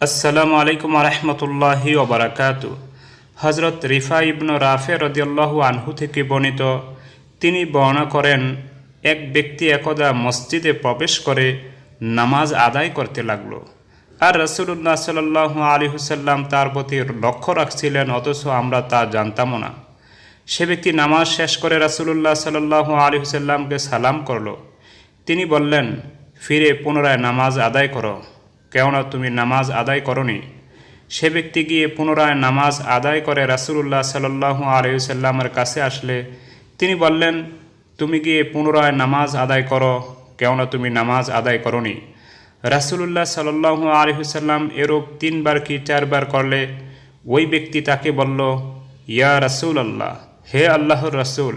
আসসালামু আলাইকুম রহমতুল্লাহি ওবরাকাত হজরত রিফা ইবনু রাফে রদিয়াল্লাহু আনহু থেকে বর্ণিত, তিনি বর্ণনা করেন, এক ব্যক্তি একদা মসজিদে প্রবেশ করে নামাজ আদায় করতে লাগল। আর রসুল্লাহ সাল্লাহ আলী হুসাল্লাম তার প্রতি লক্ষ্য রাখছিলেন, অথচ আমরা তা জানতামও না। সে ব্যক্তি নামাজ শেষ করে রাসুলুল্লাহ সাল্লাহ আলী হুসাল্লামকে সালাম করল। তিনি বললেন, ফিরে পুনরায় নামাজ আদায় করো। কেননা তুমি নামাজ আদায় করনি। সে ব্যক্তি গিয়ে পুনরায় নামাজ আদায় করে রাসুলুল্লাহ সাল্লাহ আলিয়াল্লামের কাছে আসলে, তিনি বললেন, তুমি গিয়ে পুনরায় নামাজ আদায় করো, কেননা তুমি নামাজ আদায় করনি। রাসুলুল্লাহ সাল্লাহ আলহিসাল্লাম এরূপ তিনবার কি চারবার করলে, ওই ব্যক্তি তাকে বলল, ইয়া রাসুল আল্লাহ হে আল্লাহর রাসুল,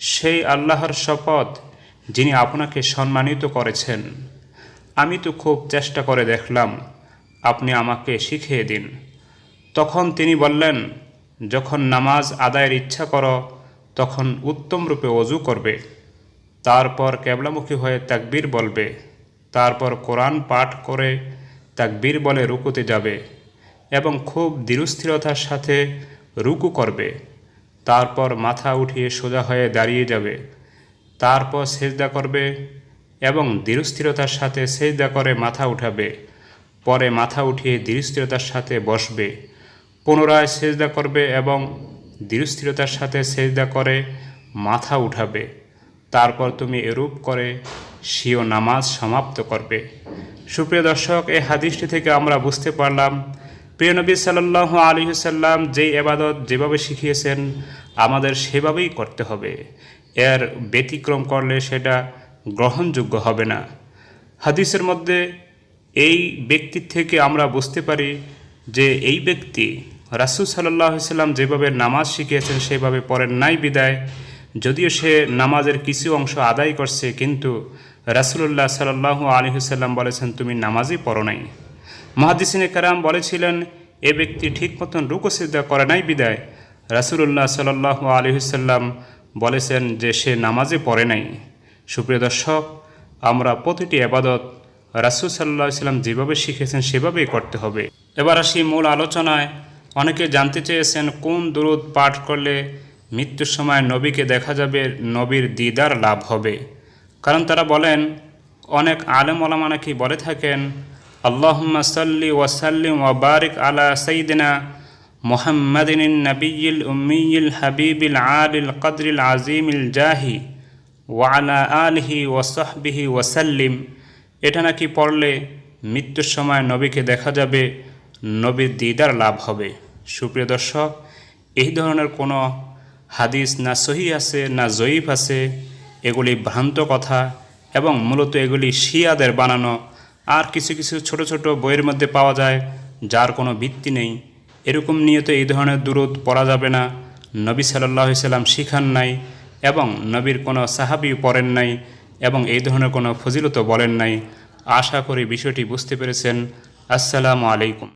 সেই আল্লাহর শপথ যিনি আপনাকে সম্মানিত করেছেন। আমি তো খুব চেষ্টা করে দেখলাম, আপনি আমাকে শিখিয়ে দিন। তখন তিনি বললেন, যখন নামাজ আদায়ের ইচ্ছা করো, তখন উত্তম রূপে অজু করবে। তারপর কেবলামুখী হয়ে তাকবীর বলবে। তারপর কোরআন পাঠ করে তাকবীর বলে রুকুতে যাবে এবং খুব দৃঢ়স্থিরতার সাথে রুকু করবে। তারপর মাথা উঠিয়ে সোজা হয়ে দাঁড়িয়ে যাবে। তারপর সেজদা করবে এবং দৃঢ়স্থিরতার সাথে সেজদা করে মাথা উঠাবে। পরে মাথা উঠিয়ে দৃঢ়স্থিরতার সাথে বসবে। পুনরায় সেজদা করবে এবং দৃঢ়স্থিরতার সাথে সেজদা করে মাথা উঠাবে। তারপর তুমি এরূপ করে সিও নামাজ সমাপ্ত করবে। সুপ্রিয় দর্শক এই হাদিসটি থেকে আমরা বুঝতে পারলাম, প্রিয় নবী সাল্লাহ আলী সাল্লাম যেই এবাদত যেভাবে শিখিয়েছেন, আমাদের সেভাবেই করতে হবে। এর ব্যতিক্রম করলে সেটা গ্রহণযোগ্য হবে না। হাদিসের মধ্যে এই ব্যক্তির থেকে আমরা বুঝতে পারি যে এই ব্যক্তি রাসুল সাল্লাহ সাল্লাম যেভাবে নামাজ শিখিয়েছেন, সেভাবে পড়েন নাই বিদায়। যদিও সে নামাজের কিছু অংশ আদায় করছে, কিন্তু রাসুল্লাহ সাল্লাহ আলী হুসাল্লাম বলেছেন, তুমি নামাজই পড়ো নাই। মহাদিসিনে কারাম বলেছিলেন, এ ব্যক্তি ঠিক মতন রুকসিদ্ধা করে নাই বিদায়। রাসুল্লাহ সাল্লাহ আলী হুসাল্লাম বলেছেন যে সে নামাজে পড়ে নাই। সুপ্রিয় দর্শক, আমরা প্রতিটি আবাদত রাসুল সাল্লাহ সাল্লাম যেভাবে শিখেছেন সেভাবেই করতে হবে। এবার আসি মূল আলোচনায়। অনেকে জানতে চেয়েছেন কোন দূরত পাঠ করলে মৃত্যুর সময় নবীকে দেখা যাবে, নবীর দিদার লাভ হবে। কারণ তারা বলেন, অনেক আলেম ওলামা নাকি বলে থাকেন, আল্লাহম্মা সাল্লি ওয়াসাল্লিম ওয়াবারিক আলা সঈদিনা মোহাম্মদিন নবীল উম্মিল হাবিবিল আলিল কদরিল আজিমিল জাহি। ওয়ালা আলহি ওয়াসাহবিহি ওয়াসাল্লিম এটা নাকি পড়লে মৃত্যুর সময় নবীকে দেখা যাবে, নবীর দিদার লাভ হবে। সুপ্রিয় দর্শক, এই ধরনের কোনো হাদিস না সহি আছে, না জয়ীফ আছে, এগুলি ভ্রান্ত কথা এবং মূলত এগুলি শিয়াদের বানানো। আর কিছু কিছু ছোট ছোট বইয়ের মধ্যে পাওয়া যায়, যার কোনো ভিত্তি নেই। এরকম নিয়ত এই ধরনের দূরত পড়া যাবে না। নবী সাল্লাহ সাল্লাম শিখান নাই। এবং নবীর কোনো সাহাবি পড়েন নাই এবং এই ধরনের কোনো ফজিলত বলেন নাই। আশা করি বিষয়টি বুঝতে পেরেছেন। আসসালামু আলাইকুম।